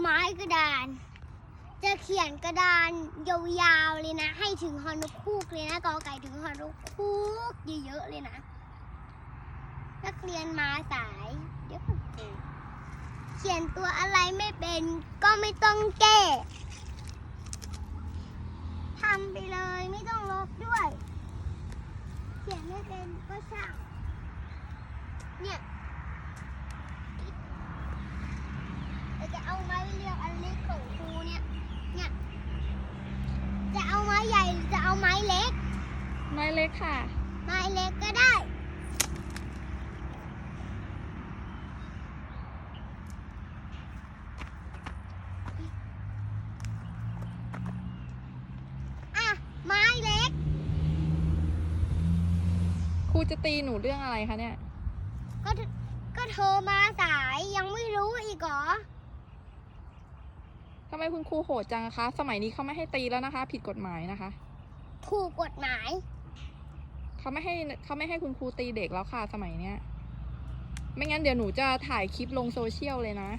ไม้กระดาน จะเขียนกระดานยาวๆเลยนะ ให้ถึงฮอนกคูกเลยนะกอไก่ถึงฮอนกคูกเยอะๆเลยนะนักเรียนมาสาย เดี๋ยวเขียนตัวอะไรไม่เป็นก็ไม่ต้องแก้ทำไปเลยไม่ต้องลบด้วย เขียนไม่เป็นก็ช่างเนี่ยเราจะเอาไม้เรียวอันเล็กของครูเนี่ย เนี่ย จะเอาไม้ใหญ่หรือจะเอาไม้เล็ก ไม้เล็กค่ะ ไม้เล็กก็ได้ อะ ไม้เล็ก ครูจะตีหนูเรื่องอะไรคะเนี่ย ก็เธอก็เธอมาสายยังไม่รู้อีกเหรอ ทำไมคุณครูโหดจังคะ สมัยนี้เขาไม่ให้ตีแล้วนะคะ ผิดกฎหมายนะคะถูกกฎหมาย เขาไม่ให้เขาไม่ให้คุณครูตีเด็กแล้วค่ะสมัยเนี้ย ไม่งั้นเดี๋ยวหนูจะถ่ายคลิปลงโซเชียลเลยนะ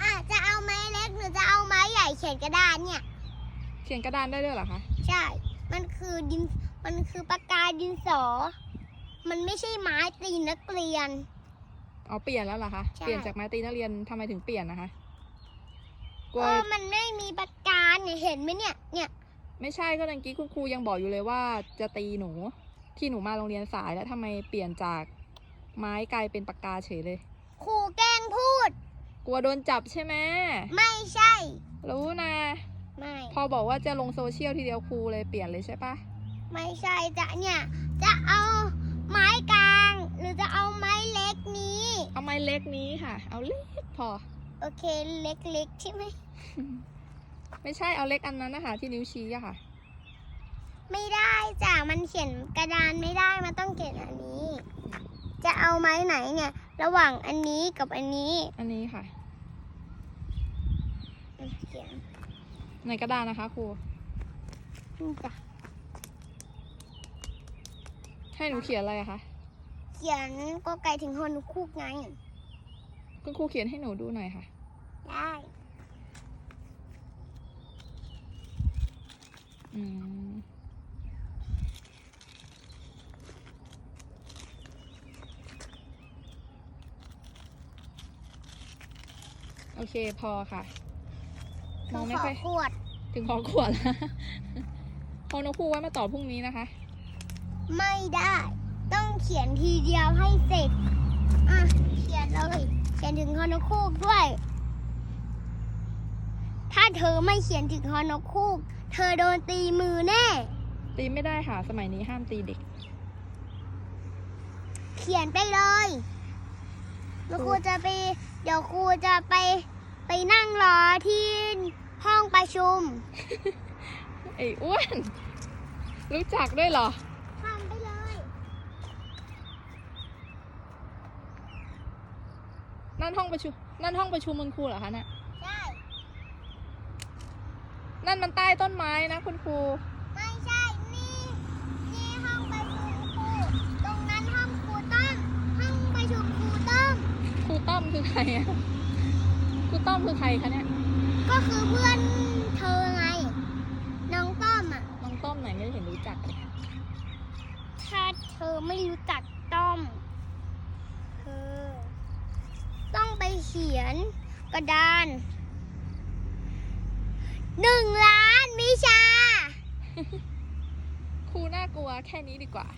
อะจะเอาไม้เล็กหรือจะเอาไม้ใหญ่เขียนกระดานเนี่ย เขียนกระดานได้ด้วยเหรอคะ ใช่ มันคือดิน มันคือปากกาดินสอ มันไม่ใช่ไม้ตีนักเรียน เอาเปลี่ยนแล้วเหรอคะใช่ เปลี่ยนจากไม้ตีนักเรียนทำไมถึงเปลี่ยนนะคะกลัวก็มันไม่มีปากกาเนี่ยเห็นไหมเนี่ย เนี่ยไม่ใช่ก็เมื่อกี้คุณครูยังบอกอยู่เลยว่าจะตีหนู ที่หนูมาโรงเรียนสายแล้วทำไมเปลี่ยนจากไม้กลายเป็นปากกาเฉยเลย ครูแกล้งพูด กลัวโดนจับใช่ไหมไม่ใช่ รู้นะ ไม่ พอบอกว่าจะลงโซเชียลทีเดียวครูเลยเปลี่ยนเลยใช่ปะไม่ใช่จะเนี่ย จะเอาไม้กลาง หรือจะเอาไม้เล็กนี้ เอา ไม้เล็กนี้ค่ะ เอาเล็กพอ โอเคเล็กๆใช่ไหม ไม่ใช่เอาเล็กอันนั้นนะคะ ที่นิ้วชี้อะค่ะ ไม่ได้จ้ะมันเขียนกระดานไม่ได้มันต้องเขียนอันนี้ จะเอาไม้ไหนเนี่ย ระหว่างอันนี้กับอันนี้อันนี้ค่ะ เขียนในกระดานนะคะครูนี่จ้ะให้หนูเขียนอะไรอะคะ เขียนก็ไก่ถึงฮอนุคูกไง คุณครูเขียนให้หนูดูหน่อยค่ะ ได้อืมโอเคพอค่ะมองไม่ค่อยขวด ถึงขอขวดแล้วพอนกครูไว้มาต่อพรุ่งนี้นะคะ ไม่ได้ ต้องเขียนทีเดียวให้เสร็จ อะ เขียนเลย เขียนถึงฮอนกคูกด้วย ถ้าเธอไม่เขียนถึงฮอนกคูก เธอโดนตีมือแน่ ตีไม่ได้ค่ะ สมัยนี้ห้ามตีเด็ก เขียนไปเลยเดี๋ยวครูจะไป เดี๋ยวครูจะไปไปนั่งรอที่ห้องประชุม ไอ้อ้วน รู้จักด้วยเหรอ ทำไปเลย นั่นห้องประชุม นั่นห้องประชุมคุณครูเหรอคะน่ะใช่ นั่นมันใต้ต้นไม้นะคุณครู ไม่ใช่ นี่ นี่ห้องประชุมครู ตรงนั้นห้องครูต้อม ห้องประชุมครูต้อม ครูต้อมคือใครอะครูต้อมคือใครคะเนี่ย ก็คือเพื่อนเธอไง น้องต้อมอะ น้องต้อมไหนไม่เห็นรู้จักเลยถ้าเธอไม่รู้จักต้อม เธอ ต้องไปเขียนกระดานหนึ่งล้านวิชา ครูน่ากลัวแค่นี้ดีกว่า